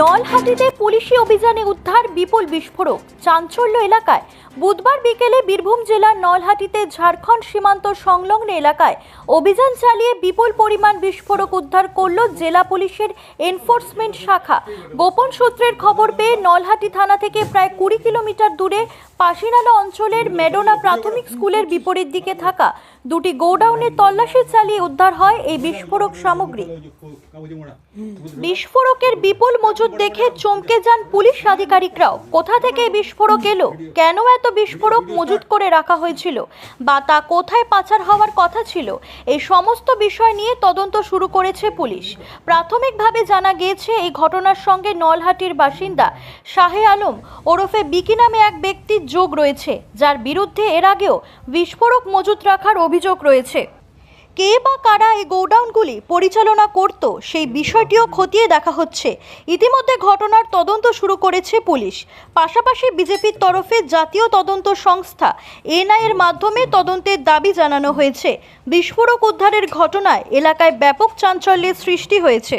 নলহাটিতে পুলিশি অভিযানে উদ্ধার বিপুল বিস্ফোরক। চাঞ্চল্য এলাকায়। বুধবার বিকেলে বীরভূম জেলার নলহাটিতে ঝাড়খণ্ড সীমান্ত সংলগ্ন এলাকায় অভিযান চালিয়ে বিপুল পরিমাণ বিস্ফোরক উদ্ধার করল জেলা পুলিশের এনফোর্সমেন্ট শাখা। গোপন সূত্রের খবর পেয়ে নলহাটি থানা থেকে প্রায় কুড়ি কিলোমিটার দূরে পাশিনালা অঞ্চলের মেডোনা প্রাথমিক স্কুলের বিপরীত দিকে থাকা দুটি গোডাউনে তল্লাশি চালিয়ে উদ্ধার হয় এই বিস্ফোরক সামগ্রী। বিস্ফোরকের বিপুল মজুদ দেখে চমকে যান পুলিশ আধিকারিকরাও। কোথা থেকে বিস্ফোরক এলো? কেন এত বিস্ফোরক মজুত করে রাখা হয়েছিল? বা তা কোথায় পাচার হওয়ার কথা ছিল? এই সমস্ত বিষয় নিয়ে তদন্ত শুরু করেছে পুলিশ। প্রাথমিকভাবে জানা গিয়েছে, এই ঘটনার সঙ্গে নলহাটির বাসিন্দা শাহে আলম ওরফে বিকি নামে এক ব্যক্তির যোগ রয়েছে, যার বিরুদ্ধে এর আগেও বিস্ফোরক মজুত রাখার অভিযোগ রয়েছে। কে বা কারা এই গোডাউনগুলি পরিচালনা করত, সেই বিষয়টিও খতিয়ে দেখা হচ্ছে। ইতিমধ্যে ঘটনার তদন্ত শুরু করেছে পুলিশ। পাশাপাশি বিজেপির তরফে জাতীয় তদন্ত সংস্থা এনআইয়ের মাধ্যমে তদন্তের দাবি জানানো হয়েছে। বিস্ফোরক উদ্ধারের ঘটনায় এলাকায় ব্যাপক চাঞ্চল্যের সৃষ্টি হয়েছে।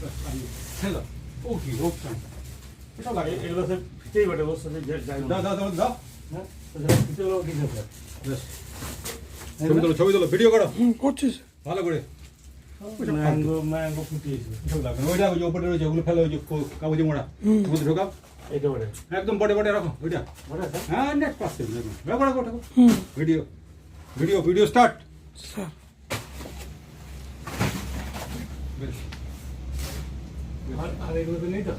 Hello. Okay, okay. এটা লাগে এগুলো সব বটে বসে যাই দাও দাও দাও দাও হ্যাঁ বেশ। ছবি তোলো ছবি তোলো ভিডিও করো করছিস ভালো করে। ম্যাঙ্গো ম্যাঙ্গো ফুটিয়েছিল কিছু লাগবে ওইটা ওই উপরে রয়েছে ওগুলো ফেলে ওই যে কো- কাগজে মোড়া। ওগুলো ঢোকাও। বটে। একদম বটে বটে রাখো ওইটা। বটে হ্যাঁ নেক্সট পাস একদম video video video start sir. বেশ। আর আর এগুলো তো